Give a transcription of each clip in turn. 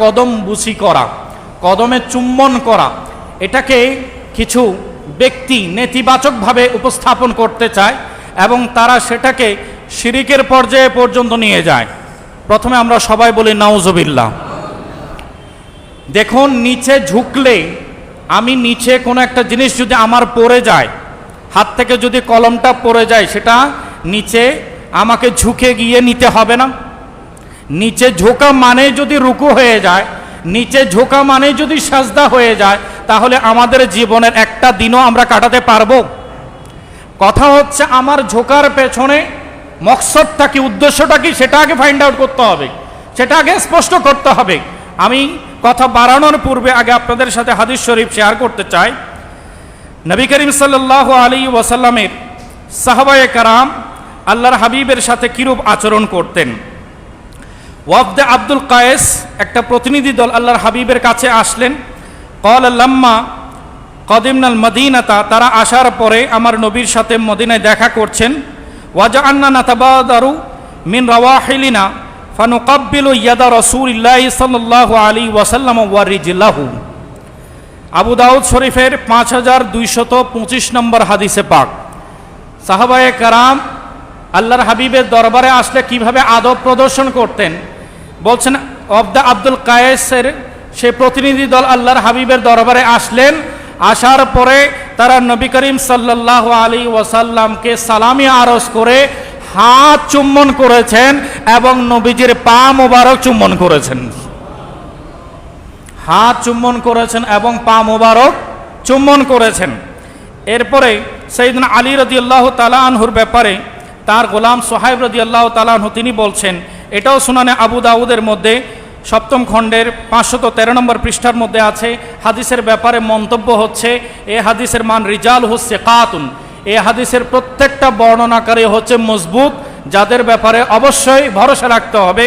কদম বুসি করা, কদমে চুম্বন করা, এটাকে কিছু ব্যক্তি নেতিবাচকভাবে উপস্থাপন করতে চায় এবং তারা সেটাকে শিরিকের পর্যায়ে পর্যন্ত নিয়ে যায়। প্রথমে আমরা সবাই বলি নাউজবিল্লা দেখুন, নিচে ঝুঁকলে আমি নিচে কোনো একটা জিনিস যদি আমার পড়ে যায়, হাত থেকে যদি কলমটা পড়ে যায়, সেটা নিচে আমাকে ঝুঁকে গিয়ে নিতে হবে না। নিচে ঝোঁকা মানে যদি রুকু হয়ে যায়, নিচে ঝোঁকা মানে যদি সাজদা হয়ে যায়, তাহলে আমাদের জীবনের একটা দিনও আমরা কাটাতে পারব। কথা হচ্ছে আমার ঝোঁকার পেছনে মকসদটা কি, উদ্দেশ্যটা কি, সেটা আগে ফাইন্ড আউট করতে হবে। সেটা আগে স্পষ্ট করতে হবে। আমি কথা বাড়ানোর পূর্বে আগে আপনাদের সাথে হাদিস শরীফ শেয়ার করতে চাই। নবী করিম সাল্লাহ আলী ওয়াসাল্লামের সাহবায়ে কারাম আল্লাহর হাবিবের সাথে কিরূপ আচরণ করতেন? ওয়াফদে আব্দুল কায়েস একটা প্রতিনিধি দল আল্লাহর হাবিবের কাছে আসলেন। কল লাম্মা কদিমনাল মদিনাতা, তারা আসার পরে আমার নবীর সাথে মদিনায় দেখা করছেন। ওয়াজা আন্না নাতাবাদারু মিন রাওয়াহিলিনা, ফানুকাব্বিলু ইয়াদা রসুলিল্লাহ সাল্লাল্লাহু আলী ওয়াসাল্লাম ওয়ারিজিল্লাহু আবু দাউদ শরীফের পাঁচ হাজার দুইশত পঁচিশ নম্বর হাদিসে পাক। সাহাবায়ে কারাম আল্লাহর হাবিবের দরবারে আসলে কীভাবে আদব প্রদর্শন করতেন বলছেন, অব অবদা আব্দুল কায়েসের সে প্রতিনিধি দল আল্লাহর হাবিবের দরবারে আসলেন। আসার পরে তারা নবী করিম সাল্লাহ আলী ওয়াসাল্লামকে সালামি আরজ করে হাত চুম্বন করেছেন এবং নবীজির পা মোবারক চুম্বন করেছেন। হাত চুম্বন করেছেন এবং পা মোবারক চুম্বন করেছেন। এরপরে সেইদিন আলী রদি আল্লাহ তালা আনহুর ব্যাপারে তার গোলাম সোহাইব রদি আল্লাহ তালাহু তিনি বলছেন এটাও শুনানে আবু দাউদের মধ্যে। সপ্তম খণ্ডের পাঁচশত তেরো নম্বর পৃষ্ঠার মধ্যে আছে, হাদিসের ব্যাপারে মন্তব্য হচ্ছে, এ হাদিসের মান রিজাল হচ্ছে কাতুন এ হাদিসের প্রত্যেকটা বর্ণনাকারী হচ্ছে মজবুত, যাদের ব্যাপারে অবশ্যই ভরসা রাখতে হবে।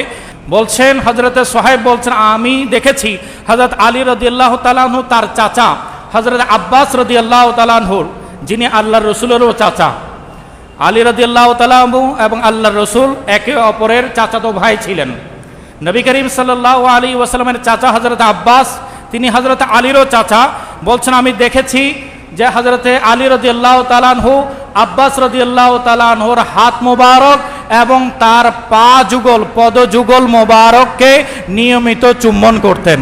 বলছেন হজরতে সোহাইব বলছেন, আমি দেখেছি হজরত আলী রদি আল্লাহ তালাহু তার চাচা হজরত আব্বাস রদি আল্লাহ তালাহুর যিনি আল্লাহ রসুলেরও চাচা। আলী রদি আল্লাহ তালাহু এবং আল্লাহ রসুল একে অপরের চাচাতো ভাই ছিলেন। নবী করিম সাল্লাহ আলী ওয়াসালামের চাচা হজরত আব্বাস, তিনি হজরত আলীরও চাচা। বলছেন, আমি দেখেছি যে হজরতে আলী রদি আল্লাহ তালানহু আব্বাস রদি আল্লাহ তালানহুর হাত মোবারক এবং তার পা যুগল পদ যুগল মোবারককে নিয়মিত চুম্বন করতেন।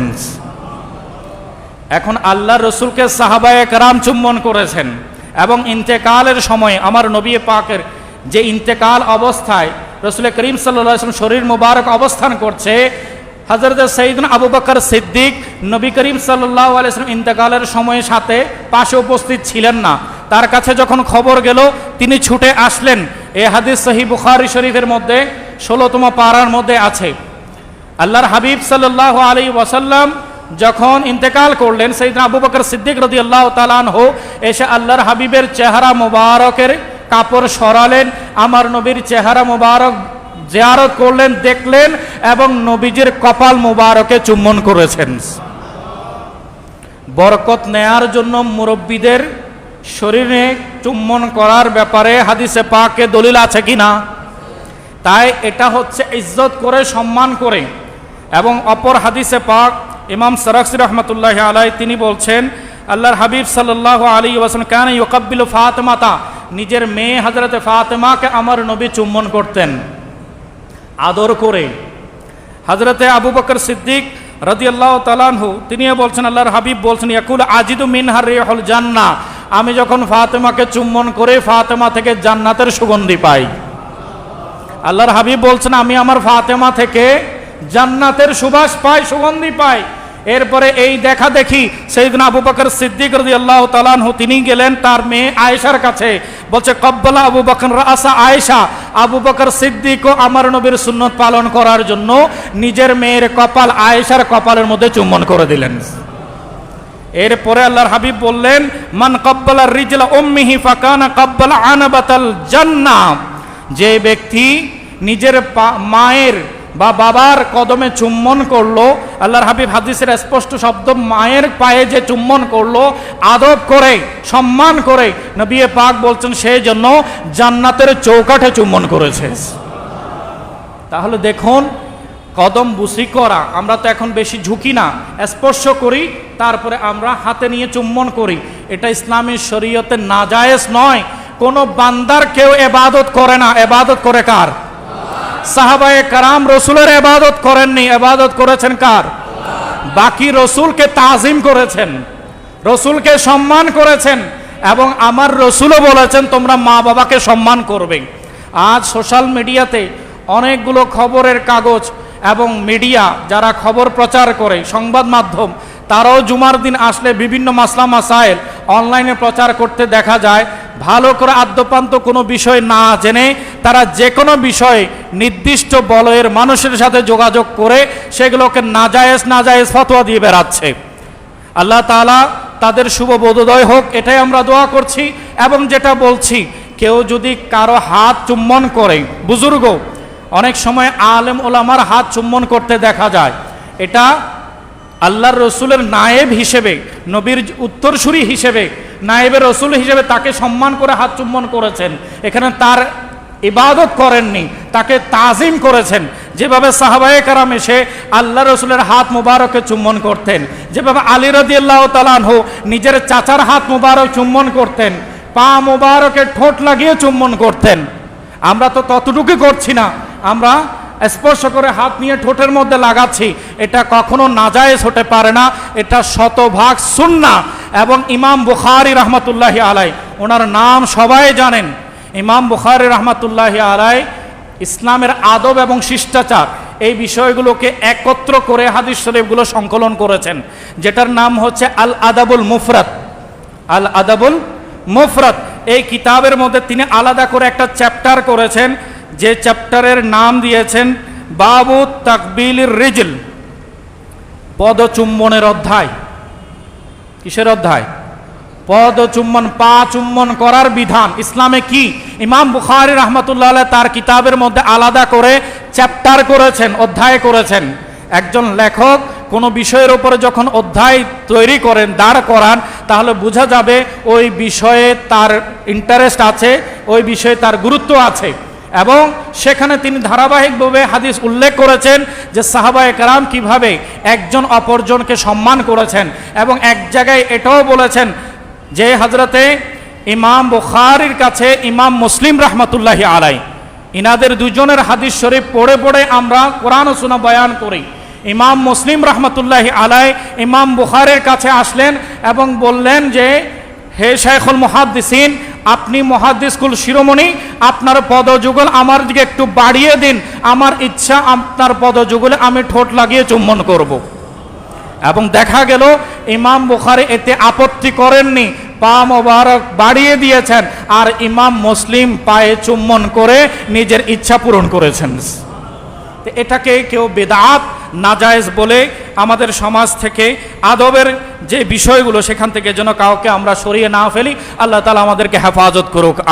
এখন আল্লাহ রসুলকে সাহাবায়ে কারাম চুম্বন করেছেন। এবং ইন্তেকালের সময় আমার নবী পাকের যে ইন্তেকাল অবস্থায় রসুল করিম সাল্লাম শরীর মুবারক অবস্থান করছে হজরত সঈদিন আবু বকর সিদ্দিক নবী করিম সাল্লাহ আলাইসলাম ইন্তেকালের সময়ের সাথে পাশে উপস্থিত ছিলেন না। তার কাছে যখন খবর গেল, তিনি ছুটে আসলেন। এ হাদিস সহি বুখারি শরীফের মধ্যে, ষোলোতম পাড়ার মধ্যে আছে। আল্লাহর হাবিব সাল্লাহ আলী ওয়াসাল্লাম যখন ইন্তেকাল করলেন সেইদিন আবু বকর সিদ্দিক রদি আল্লাহ তালান হো এসে আল্লাহর হাবিবের চেহারা মুবারকের কাপড় সরালেন, আমার নবীর চেহারা মুবারক জিয়ারত করলেন, দেখলেন এবং নবীজির কপাল মুবারকে চুম্বন করেছেন। বরকত নেয়ার জন্য মুরব্বীদের শরীরে চুম্বন করার ব্যাপারে হাদিসে পাকে দলিল আছে কি না? তাই এটা হচ্ছে ইজ্জত করে সম্মান করে এবং অপর হাদিসে পাক ইমাম সরাকসি রহমতুল্লাহ আলাই তিনি বলছেন, আল্লাহর হাবিব সাল্লাহ আলী ওয়াসন কেন ইউকাব্বিল ফাতেমাতা নিজের মেয়ে হজরতে ফাতেমাকে আমার নবী চুম্বন করতেন। আদর করে। হজরতে আবু বকর সিদ্দিক রদি আল্লাহ তালানহু তিনিও বলছেন, আল্লাহর হাবিব বলছেন, ইয়াকুল আজিদু মিনহার রেহল জান্না আমি যখন ফাতেমাকে চুম্বন করে ফাতেমা থেকে জান্নাতের সুগন্ধি পাই। আল্লাহর হাবিব বলছেন, আমি আমার ফাতেমা থেকে জান্নাতের সুবাস পাই, সুগন্ধি পাই। এরপরে এই দেখা দেখি সেইদিন আবু বকর সিদ্দিক রদি আল্লাহ তালানহু তিনি গেলেন তার মেয়ে আয়েশার কাছে। বলছে, কব্বলা আবু বকর আসা আয়েশা। আবু বকর সিদ্দিকও আমার নবীর সুন্নত পালন করার জন্য নিজের মেয়ের কপাল আয়েশার কপালের মধ্যে চুম্বন করে দিলেন। এরপরে আল্লাহর হাবিব বললেন, মান কব্বালা রিজলা উম্মিহি ফাকানা কব্বালা আনাবাতাল জান্নাত যে ব্যক্তি নিজের মায়ের বা বাবার কদমে চুম্বন করল, আল্লাহর হাবিব হাদিসের স্পষ্ট শব্দ, মায়ের পায়ে যে চুম্বন করল, আদব করে, সম্মান করে নবী পাক বলছেন সেই জন্য জান্নাতের চৌকাঠে চুম্বন করেছে। তাহলে দেখুন, কদম বুসি করা, আমরা তো এখন বেশি ঝুঁকি না, স্পর্শ করি, তারপরে আমরা হাতে নিয়ে চুম্বন করি। এটা ইসলামী শরীয়তে নাজায়েজ নয়, কোনো বান্দার কেউ এবাদত করে না, এবাদত করে কার? সাহাবায়ে কারাম রসুলের এবাদত করেননি। এবাদত করেছেন কার? বাকি রসুলকে তাজিম করেছেন, রসুলকে সম্মান করেছেন এবং আমার রসুলও বলেছেন, তোমরা মা বাবাকে সম্মান করবে। আজ সোশ্যাল মিডিয়াতে অনেকগুলো খবরের কাগজ এবং মিডিয়া যারা খবর প্রচার করে, সংবাদ মাধ্যম, তারাও জুমার দিন আসলে বিভিন্ন মাসলা মাসাইল অনলাইনে প্রচার করতে দেখা যায়। ভালো করে আদ্যপান্ত কোনো বিষয় না জেনে তারা যে কোনো বিষয়ে নির্দিষ্ট বলয়ের মানুষের সাথে যোগাযোগ করে সেগুলোকে নাজায়েজ নাজায়েজ ফতোয়া দিয়ে বেড়াচ্ছে। আল্লাহ তাআলা তাদের শুভ বোধোদয় হোক, এটাই আমরা দোয়া করছি এবং যেটা বলছি, কেউ যদি কারও হাত চুম্বন করে, বুজুর্গ, অনেক সময় আলেম ওলামার হাত চুম্বন করতে দেখা যায়, এটা আল্লাহর রসুলের নায়েব হিসেবে, নবীর উত্তরসূরি হিসেবে নায়েবের রসুল হিসেবে তাকে সম্মান করে হাত চুম্বন করেছেন। এখানে তার ইবাদত করেননি, তাকে তাজিম করেছেন। যেভাবে সাহাবায়ে কারাম এসে আল্লাহ রসুলের হাত মুবারকে চুম্বন করতেন, যেভাবে আলী রদি আল্লাহ তালানহু নিজের চাচার হাত মুবারক চুম্বন করতেন, পা মুবারকে ঠোঁট লাগিয়ে চুম্বন করতেন। আমরা তো ততটুকু করছি না, আমরা স্পর্শ করে হাত নিয়ে ঠোঁটের মধ্যে লাগাচ্ছি। এটা কখনো নাজায়েজ হতে পারে না, এটা শতভাগ সুন্না এবং ইমাম বুখারি রহমতুল্লাহ আলাই ওনার নাম সবাই জানেন। ইমাম বুখারি রহমতুল্লাহ আলাই ইসলামের আদব এবং শিষ্টাচার, এই বিষয়গুলোকে একত্র করে হাদিস শরীফগুলো সংকলন করেছেন, যেটার নাম হচ্ছে আল আদাবুল মুফরাত আল আদাবুল মুফরাত এই কিতাবের মধ্যে তিনি আলাদা করে একটা চ্যাপ্টার করেছেন, যে চ্যাপ্টারের নাম দিয়েছেন বাবু তাকবিল রিজল, পদচুম্বনের অধ্যায়। কিসের অধ্যায়? পদ চুম্বন, পা চুম্বন করার বিধান। ইসলামে কি? ইমাম বুখারি রহমতুল্লাহ তার কিতাবের মধ্যে আলাদা করে চ্যাপ্টার করেছেন, অধ্যায় করেছেন। একজন লেখক কোনো বিষয়ের উপরে যখন অধ্যায় তৈরি করেন, দাঁড় করান, তাহলে বোঝা যাবে ওই বিষয়ে তার ইন্টারেস্ট আছে, ওই বিষয়ে তার গুরুত্ব আছে। এবং সেখানে তিনি ধারাবাহিকভাবে হাদিস উল্লেখ করেছেন যে সাহাবায়ে কারাম কীভাবে একজন অপরজনকে সম্মান করেছেন এবং এক জায়গায় এটাও বলেছেন যে হজরতে ইমাম বুখারির কাছে ইমাম মুসলিম রহমতুল্লাহি আলাই ইনাদের দুজনের হাদিস শরীফ পড়ে পড়ে আমরা কোরআন সুনা বয়ান করি। ইমাম মুসলিম রহমতুল্লাহি আলাই ইমাম বুখারের কাছে আসলেন এবং বললেন যে, হে শেখুল মুহাদ্দিসিন আপনি মহাদ্দিসকুল শিরোমণি, আপনার পদযুগল আমার দিকে একটু বাড়িয়ে দিন আমার ইচ্ছা আপনার পদযুগলে আমি ঠোঁট লাগিয়ে চুম্বন করব। এবং দেখা গেল, ইমাম বুখারি এতে আপত্তি করেননি, পা মোবারক বাড়িয়ে দিয়েছেন, আর ইমাম মুসলিম পায়ে চুম্বন করে নিজের ইচ্ছা পূরণ করেছেন এটাকে কেউ বেদাত নাজায়েজ বলে আমাদের সমাজ থেকে আদবের যে বিষয়গুলো সেখান থেকে যেন কাউকে আমরা সরিয়ে না ফেলি, আল্লাহ তালা আমাদেরকে হেফাজত করুক।